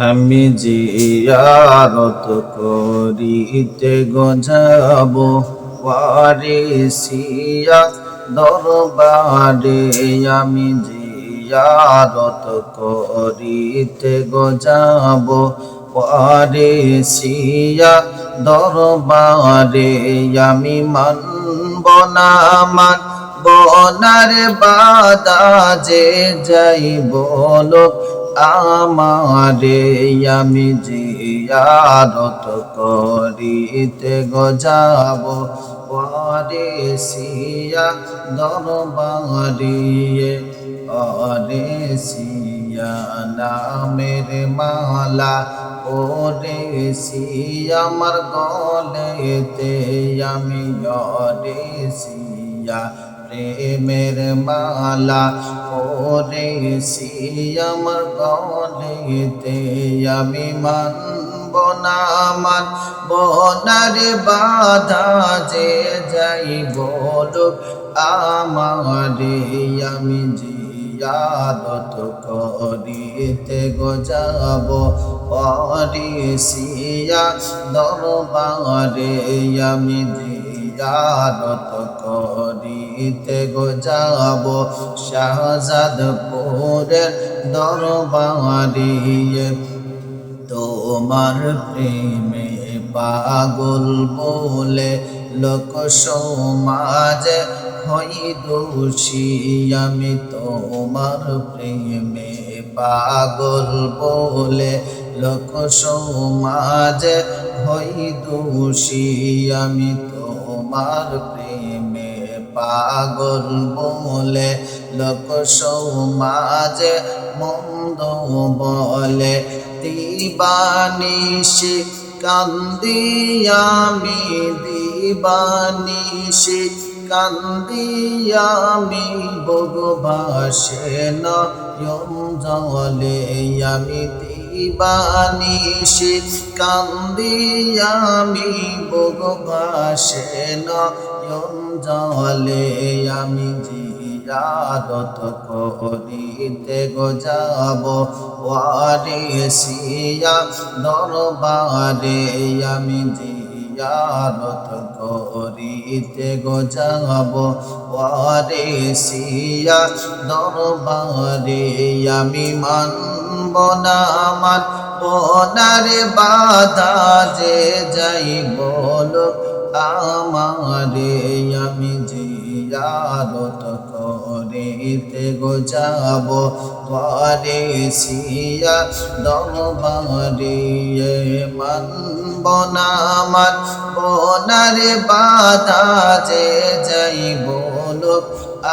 আমি জিয়ারত করিতে গজাব ওয়ারিসিয়া দরবারে। আমি জিয়ারত করিতে গজাব ওয়ারিসিয়া দরবারে। আমি মানব না মান বনার বাদা যে যাই বলো, আমারে আমি জিয়ারত করিতে গজাব। পরে সিয়া দরবারিয়ে অরে সিয়া নামের মালা ওরে সিয়া আমার গলেতে আমি অরে সিয়া প্রেমের মালা, ওরে আমার গলেতে আমি মানব না বনারে বাধা যে যাই বলুক আমারে। আমি জিয়াদত করিতে গজাব অরিসিয়া দরবারে। আমি জিয়ারত করিতে গজাব শাহজাদপুরের দরবারে তোমার প্রেমে পাগল বলে লোক সমাজে হই দোষী। আমি তোমার প্রেমে পাগল বলে লোক সমাজে হই দোষী। আমি তোমার প্রেমে পাগল বলে লোক সমাজে মন্দ বলে। দিবানিশি কান্দি আমি, দিবানিশি কান্দি আমি, ভগবাসে নয়ন জলে আমি দিবানিশি কান্দি আমি ভগবাসে নয়ন জলে আমি জিয়ারত করিতে গজাব ওয়ারে সিয়া দরবারে আমি জিয়ারত করিতে গজাব ওয়ারে সিয়া দরবারে আমি মানব না মান বনারে বাধা যে যাই বল আমারে আমি জিয়ারত করিতে গোজাব। পরে সিয়া দরবারে মানব না মান বনারে বাধা যে যাই বলুক,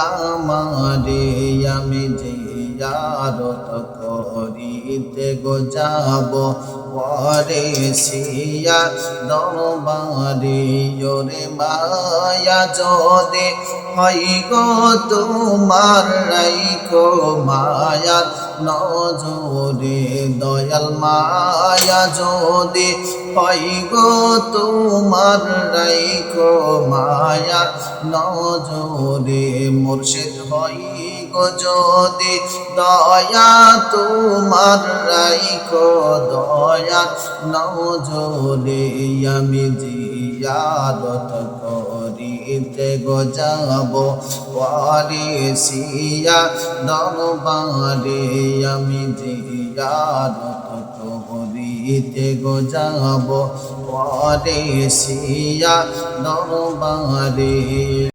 আমারে আমি জিয়ারত করিতে গোজাব পরে সিয়া দরবারে ওরে মায়া যদি হই গো তোমার রাইকো মায়া নজরে, দয়াল মায়া যদি হই গো তোমার রাইকো মায়া নজরে, মুর্শিদ হই গো যদি দয়া তোমার রাইকো দয়া, নজরে আমি জিয়ারত করিতে গজাব পরে সিয়া দরবারে আমি জিয়ারত করিতে গজাব পরে সিয়া দরবারে